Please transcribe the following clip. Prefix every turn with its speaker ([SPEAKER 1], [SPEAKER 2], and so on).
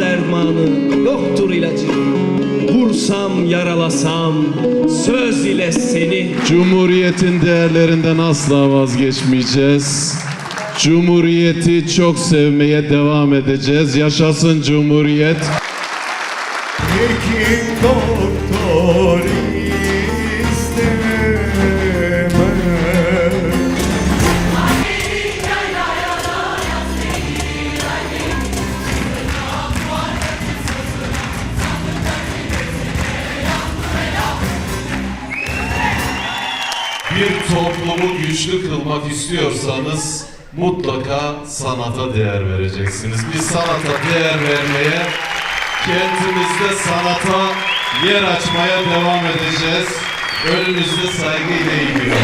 [SPEAKER 1] dermanı, yoktur ilacı. Vursam, yaralasam, söz ile seni
[SPEAKER 2] Cumhuriyetin değerlerinden asla vazgeçmeyeceğiz. Cumhuriyeti çok sevmeye devam edeceğiz. Yaşasın Cumhuriyet.
[SPEAKER 3] Hekim doktor
[SPEAKER 2] Bir toplumu güçlü kılmak istiyorsanız mutlaka sanata değer vereceksiniz. Biz sanata değer vermeye, kentimizde sanata yer açmaya devam edeceğiz. Önümüzde saygıyla eğiliyor.